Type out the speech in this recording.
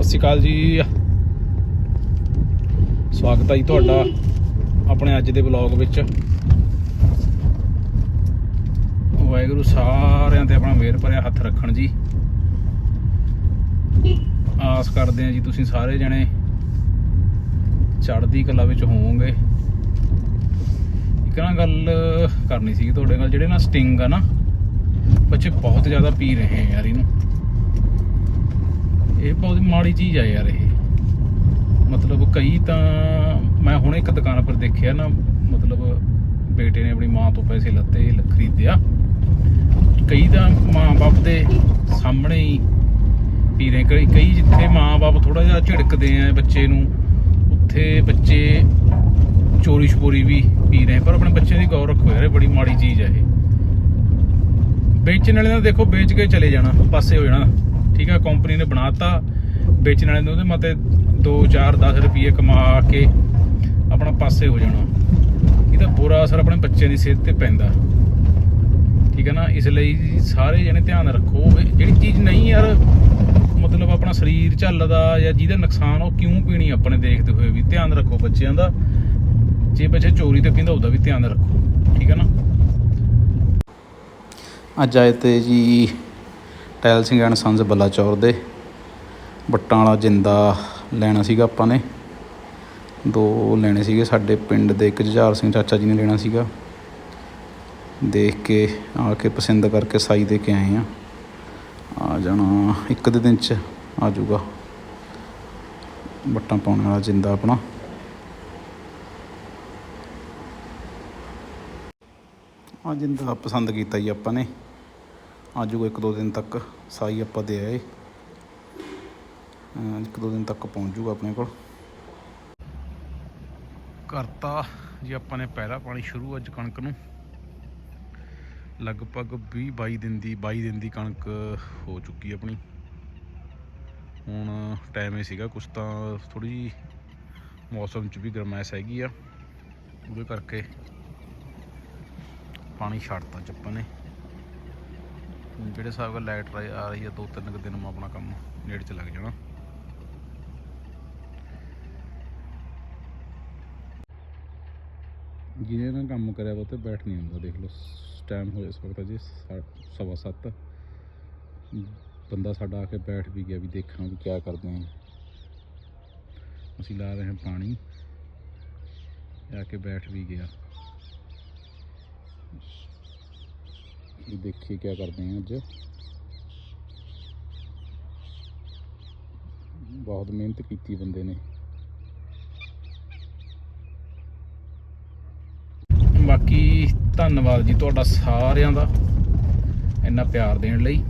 ਸਤਿ ਸ਼੍ਰੀ ਅਕਾਲ ਜੀ। ਸਵਾਗਤ ਹੈ ਜੀ ਤੁਹਾਡਾ ਆਪਣੇ ਅੱਜ ਦੇ ਵਲੌਗ ਵਿੱਚ। ਵਾਹਿਗੁਰੂ ਸਾਰਿਆਂ ਤੇ ਆਪਣਾ ਮਿਹਰ ਭਰਿਆ ਹੱਥ ਰੱਖਣ ਜੀ। ਆਸ ਕਰਦੇ ਆ ਜੀ ਤੁਸੀਂ ਸਾਰੇ ਜਣੇ ਚੜ੍ਹਦੀ ਕਲਾ ਵਿੱਚ ਹੋਵੋਗੇ। ਇੱਕ ਨਾ ਗੱਲ ਕਰਨੀ ਸੀ ਤੁਹਾਡੇ ਨਾਲ, ਜਿਹੜੇ ਨਾ ਸਟਿੰਗ ਆ ਨਾ, ਬੱਚੇ ਬਹੁਤ ਜ਼ਿਆਦਾ ਪੀ ਰਹੇ ਆ ਯਾਰ ਇਹਨੂੰ। ਇਹ ਬਹੁਤ ਮਾੜੀ ਚੀਜ਼ ਆ ਯਾਰ ਇਹ। ਮਤਲਬ ਕਈ ਤਾਂ ਮੈਂ ਹੁਣ ਇੱਕ ਦੁਕਾਨ ਪਰ ਦੇਖਿਆ ਨਾ, ਮਤਲਬ ਬੇਟੇ ਨੇ ਆਪਣੀ ਮਾਂ ਤੋਂ ਪੈਸੇ ਲੱਤੇ ਖਰੀਦਿਆ। ਕਈ ਤਾਂ ਮਾਂ-ਬਾਪ ਦੇ ਸਾਹਮਣੇ ਹੀ ਪੀ ਰਹੇ ਕਈ ਕਈ ਜਿੱਥੇ ਮਾਂ-ਬਾਪ ਥੋੜਾ ਜਿਹਾ ਝਿੜਕਦੇ ਆ ਬੱਚੇ ਨੂੰ, ਉੱਥੇ ਬੱਚੇ ਚੋਰੀ ਛਪੋਰੀ ਵੀ ਪੀ ਰਹੇ ਪਰ ਆਪਣੇ ਬੱਚੇ ਦੀ ਗੌਰ ਰੱਖੋ ਯਾਰ, ਇਹ ਬੜੀ ਮਾੜੀ ਚੀਜ਼ ਹੈ ਇਹ। ਵੇਚਣ ਵਾਲੇ ਦਾ ਦੇਖੋ ਵੇਚ ਕੇ ਚਲੇ ਜਾਣਾ, ਪਾਸੇ ਹੋ ਜਾਣਾ। ਠੀਕ ਆ ਕੰਪਨੀ ਨੇ ਬਣਾਤਾ, ਵੇਚਣ ਵਾਲੇ ਨੇ ਉਹਦੇ ਮਤੇ 2 4 10 ਰੁਪਏ ਕਮਾ ਕੇ ਆਪਣਾ ਪਾਸੇ ਹੋ ਜਾਣਾ। ਇਹਦਾ ਬੁਰਾ ਅਸਰ ਆਪਣੇ ਬੱਚੇ ਦੀ ਸਿਹਤ ਤੇ ਪੈਂਦਾ। ਠੀਕ ਹੈ ਨਾ, ਇਸ ਲਈ ਸਾਰੇ ਜਣੇ ਧਿਆਨ ਰੱਖੋ ਜਿਹੜੀ ਚੀਜ਼ ਨਹੀਂ ਯਾਰ, ਮਤਲਬ ਆਪਣਾ ਸਰੀਰ ਝੱਲਦਾ ਜਾਂ ਜਿਹਦਾ ਨੁਕਸਾਨ ਉਹ ਕਿਉਂ ਪੀਣੀ ਆਪਣੇ ਦੇਖਦੇ ਹੋਏ ਵੀ, ਧਿਆਨ ਰੱਖੋ ਬੱਚਿਆਂ ਦਾ। ਜੇ ਬੱਚੇ ਚੋਰੀ ਤੇ ਪੀਂਦਾ, ਉਹਦਾ ਵੀ ਧਿਆਨ ਰੱਖੋ। ਠੀਕ ਹੈ ਨਾ? ਅੱਜ ਆਏ ਤੇ ਜੀ ਟੈਲ ਸਿੰਘ ਐਂਡ ਸੰਸ ਬੱਲਾਚੌਰ ਦੇ। ਬੱਟਾਂ ਵਾਲਾ ਜਿੰਦਾ ਲੈਣਾ ਸੀਗਾ ਆਪਾਂ ਨੇ। ਦੋ ਲੈਣੇ ਸੀਗੇ ਸਾਡੇ ਪਿੰਡ ਦੇ, ਇੱਕ ਜੁਝਾਰ ਸਿੰਘ ਚਾਚਾ ਜੀ ਨੇ ਲੈਣਾ ਸੀਗਾ। ਦੇਖ ਕੇ, ਆ ਕੇ ਪਸੰਦ ਕਰਕੇ ਸਾਈ ਦੇ ਕੇ ਆਏ ਆ। ਆ ਜਾਣਾ ਇੱਕ ਦੇ ਦਿਨ ਚ, ਆ ਜਾਊਗਾ। ਬੱਟਾਂ ਪਾਉਣ ਵਾਲਾ ਜਿੰਦਾ ਆਪਣਾ। ਆ ਜਿੰਦਾ ਪਸੰਦ ਕੀਤਾ ਜੀ ਆਪਾਂ ਨੇ। ਆ ਜਾਊਗਾ ਇੱਕ ਦੋ ਦਿਨ ਤੱਕ ਸਾਈ ਆਪਾਂ ਦੇ ਆਏ। ਇੱਕ ਦੋ ਦਿਨ ਤੱਕ ਪਹੁੰਚ ਜੂਗਾ ਆਪਣੇ ਕੋਲ। ਕਰਤਾ ਜੀ ਆਪਾਂ ਨੇ ਪਹਿਲਾ ਪਾਣੀ ਸ਼ੁਰੂ ਅੱਜ ਕਣਕ ਨੂੰ। ਲਗਭਗ 20 22 ਦਿਨ ਦੀ 22 ਦਿਨ ਦੀ ਕਣਕ ਹੋ ਚੁੱਕੀ ਆਪਣੀ। ਹੁਣ ਟਾਈਮ ਹੀ ਸੀਗਾ ਕੁਛ ਤਾਂ ਥੋੜੀ ਮੌਸਮ 'ਚ ਵੀ ਗਰਮੈਸ਼ ਹੈਗੀ ਆ। ਉਹਦੇ ਕਰਕੇ ਪਾਣੀ ਛੱਡਤਾ ਚ ਆਪਾਂ ਨੇ। ਜਿਹੜੇ ਹਿਸਾਬ ਨਾਲ ਲਾਈਟ ਆ ਰਹੀ ਹੈ, ਦੋ ਤਿੰਨ ਕੁ ਦਿਨ ਮੈਂ ਆਪਣਾ ਕੰਮ ਨੇੜੇ ਚ ਲੱਗ ਜਾਣਾ। ਜਿਹਨੇ ਨਾਲ ਕੰਮ ਕਰਿਆ ਵਾ ਤੇ ਬੈਠ ਨਹੀਂ ਹੁੰਦਾ, ਦੇਖ ਲਓ ਟਾਈਮ ਹੋਇਆ ਇਸ ਵਕਤ ਜੀ ਸਾ- ਸਵਾ ਸੱਤ। ਬੰਦਾ ਸਾਡਾ ਆ ਕੇ ਬੈਠ ਵੀ ਗਿਆ ਵੀ ਦੇਖਾਂ ਵੀ ਕੀ ਕਰਦੇ ਆ। ਅਸੀਂ ਲਾ ਰਹੇ ਹਾਂ ਪਾਣੀ। ਆ ਕੇ ਬੈਠ ਵੀ ਗਿਆ। ਵੀ ਦੇਖੀਏ ਕੀ ਕਰਦੇ ਆ ਅੱਜ। ਬਹੁਤ ਮਿਹਨਤ ਕੀਤੀ ਬੰਦੇ ਨੇ। ਬਾਕੀ ਧੰਨਵਾਦ ਜੀ ਤੁਹਾਡਾ ਸਾਰਿਆਂ ਦਾ, ਇੰਨਾ ਪਿਆਰ ਦੇਣ ਲਈ।